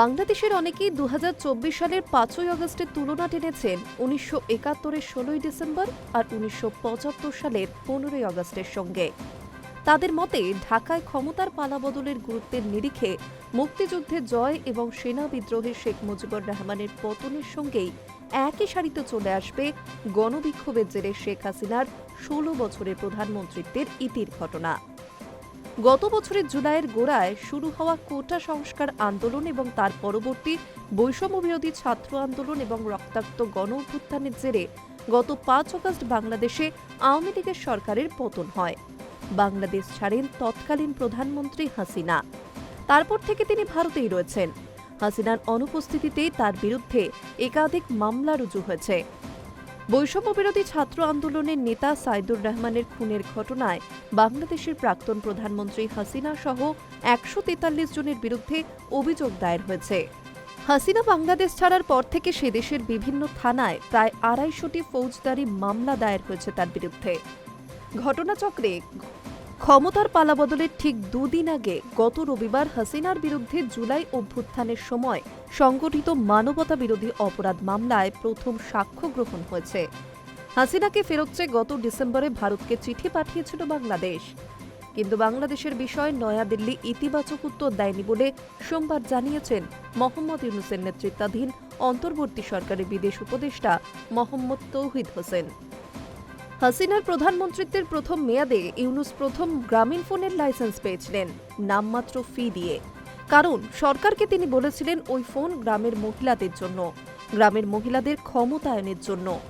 বাংলাদেশের অনেকেই দু হাজার চব্বিশ সালের পাঁচই আগস্টের তুলনা টেনেছেন উনিশশো একাত্তরের ষোলোই ডিসেম্বর আর উনিশশো পঁচাত্তর সালের পনেরোই আগস্টের সঙ্গে। তাদের মতে, ঢাকায় ক্ষমতার পালাবদলের গুরুত্বের নিরিখে মুক্তিযুদ্ধে জয় এবং সেনা বিদ্রোহে শেখ মুজিবুর রহমানের পতনের সঙ্গেই একই সারিতে চলে আসবে গণবিক্ষোভের জেরে শেখ হাসিনার ষোলো বছরের প্রধানমন্ত্রিত্বের ইতির ঘটনা। গত বছরের জুলাইয়ের গোড়ায় শুরু হওয়া কোটা সংস্কার আন্দোলন এবং তার পরবর্তী বৈষম্য বিরোধী ছাত্র আন্দোলন এবং রক্তাক্ত গণ অভ্যুত্থানের জেরে গত পাঁচ আগস্ট বাংলাদেশে আওয়ামী লীগের সরকারের পতন হয়। বাংলাদেশ ছাড়েন তৎকালীন প্রধানমন্ত্রী হাসিনা। তারপর থেকে তিনি ভারতেই রয়েছেন। হাসিনার অনুপস্থিতিতেই তার বিরুদ্ধে একাধিক মামলা রুজু হয়েছে। বৈষম্য বিরোধী ছাত্র আন্দোলনের নেতা সাইদুর রহমানের খুনের ঘটনায় বাংলাদেশের প্রাক্তন প্রধানমন্ত্রী হাসিনা সহ একশো তেতাল্লিশ জনের বিরুদ্ধে অভিযোগ দায়ের হয়েছে। হাসিনা বাংলাদেশ ছাড়ার পর থেকে সে দেশের বিভিন্ন থানায় প্রায় আড়াইশোটি ফৌজদারি মামলা দায়ের হয়েছে তার বিরুদ্ধে। ঘটনাচক্রে ক্ষমতার পালাবদলের ঠিক দুদিন আগে গত রবিবার হাসিনার বিরুদ্ধে জুলাই অভ্যুত্থানের সময় সংগঠিত মানবতা বিরোধী অপরাধ মামলায় প্রথম সাক্ষ্য গ্রহণ হয়েছে। হাসিনাকে ফেরত চেয়ে গত ডিসেম্বরে ভারতকে চিঠি পাঠিয়েছিল বাংলাদেশ। কিন্তু বাংলাদেশের বিষয়ে নয়াদিল্লি ইতিবাচক উত্তর দেয়নি বলে সোমবার জানিয়েছেন মোহাম্মদ ইউনুসের নেতৃত্বাধীন অন্তর্বর্তী সরকারের বিদেশ উপদেষ্টা মোহাম্মদ তৌহিদ হোসেন। হাসিনার প্রধানমন্ত্রিত্বের প্রথম মেয়াদে ইউনুস প্রথম গ্রামীণ ফোনের লাইসেন্স পেয়েছিলেন, নামমাত্র ফি দিয়ে। কারণ, সরকারকে তিনি বলেছিলেন ওই ফোন গ্রামের মহিলাদের জন্য, গ্রামের মহিলাদের ক্ষমতায়নের জন্য।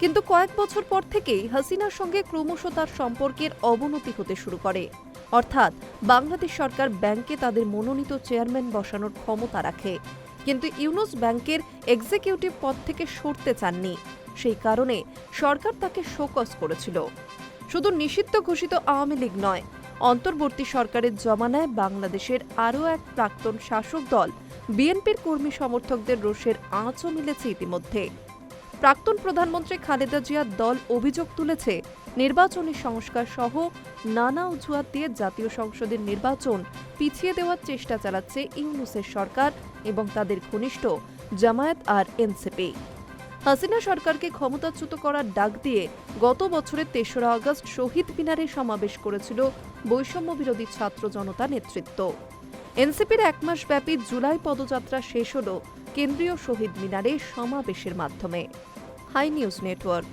কিন্তু কয়েক বছর পর থেকেই হাসিনার সঙ্গে ক্রমশ তার সম্পর্কের অবনতি হতে শুরু করে। অর্থাৎ, বাংলাদেশ সরকার ব্যাংকে তাদের মনোনীত চেয়ারম্যান বসানোর ক্ষমতা রাখে। কিন্তু ইউনুস ব্যাংকের এক্সিকিউটিভ পদ থেকে সরতে চাননি। সেই কারণে সরকার তাকে শোকজ করেছিল। শুধু নিষিদ্ধ ঘোষিত আওয়ামী লীগ নয়, অন্তর্বর্তী সরকারের জমানায় বাংলাদেশের আরও এক প্রাক্তন শাসক দল বিএনপির কর্মী সমর্থকদের রোষের আঁচও মিলেছে ইতিমধ্যে। প্রাক্তন প্রধানমন্ত্রী খালেদা জিয়ার দল অভিযোগ তুলেছে, নির্বাচনী সংস্কার সহ নানা অজুহাত দিয়ে জাতীয় সংসদের নির্বাচন পিছিয়ে দেওয়ার চেষ্টা চালাচ্ছে ইউনুসের সরকার এবং তাদের ঘনিষ্ঠ জামায়াত আর এনসিপি। হাসিনা সরকারকে ক্ষমতাচ্যুত করার ডাক দিয়ে গত বছরের তেসরা আগস্ট শহীদ মিনারে সমাবেশ করেছিল বৈষম্য বিরোধী ছাত্র জনতা নেতৃত্ব। এনসিপির এক মাস ব্যাপী জুলাই পদযাত্রা শেষ হল কেন্দ্রীয় শহীদ মিনারে সমাবেশের মাধ্যমে। High news network.